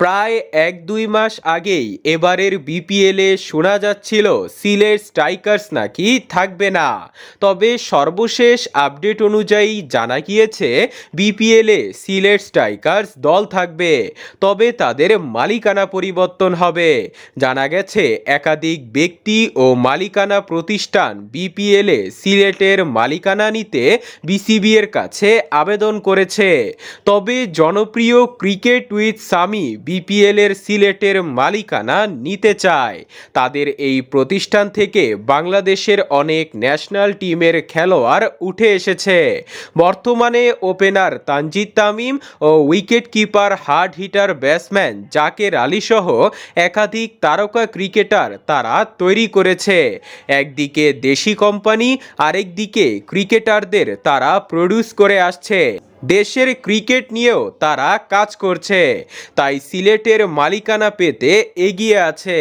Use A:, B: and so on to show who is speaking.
A: প্রায় এক দুই মাস আগেই এবারের বিপিএলে শোনা যাচ্ছিল সিলেট স্ট্রাইকার্স নাকি থাকবে না। তবে সর্বশেষ আপডেট অনুযায়ী জানা গিয়েছে, বিপিএলে সিলেট স্ট্রাইকার্স দল থাকবে, তবে তাদের মালিকানা পরিবর্তন হবে। জানা গেছে, একাধিক ব্যক্তি ও মালিকানা প্রতিষ্ঠান বিপিএলে সিলেটের মালিকানা নিতে বিসিবি এর কাছে আবেদন করেছে। তবে জনপ্রিয় ক্রিকেট উইথ সামি বিপিএল এর সিলেটের মালিকানা নিতে চায়। তাদের এই প্রতিষ্ঠান থেকে বাংলাদেশের অনেক ন্যাশনাল টিমের খেলোয়াড় উঠে এসেছে। বর্তমানে ওপেনার তানজিদ তামিম ও wicket keeper hard hitter batsman Jaker Ali সহ একাধিক তারকা ক্রিকেটার তারা তৈরি করেছে। একদিকে দেশি কোম্পানি, আরেকদিকে ক্রিকেটারদের তারা প্রডিউস করে আসছে। দেশের ক্রিকেট নিয়েও তারা কাজ করছে তাই সিলেটের মালিকানা পেতে এগিয়ে আছে।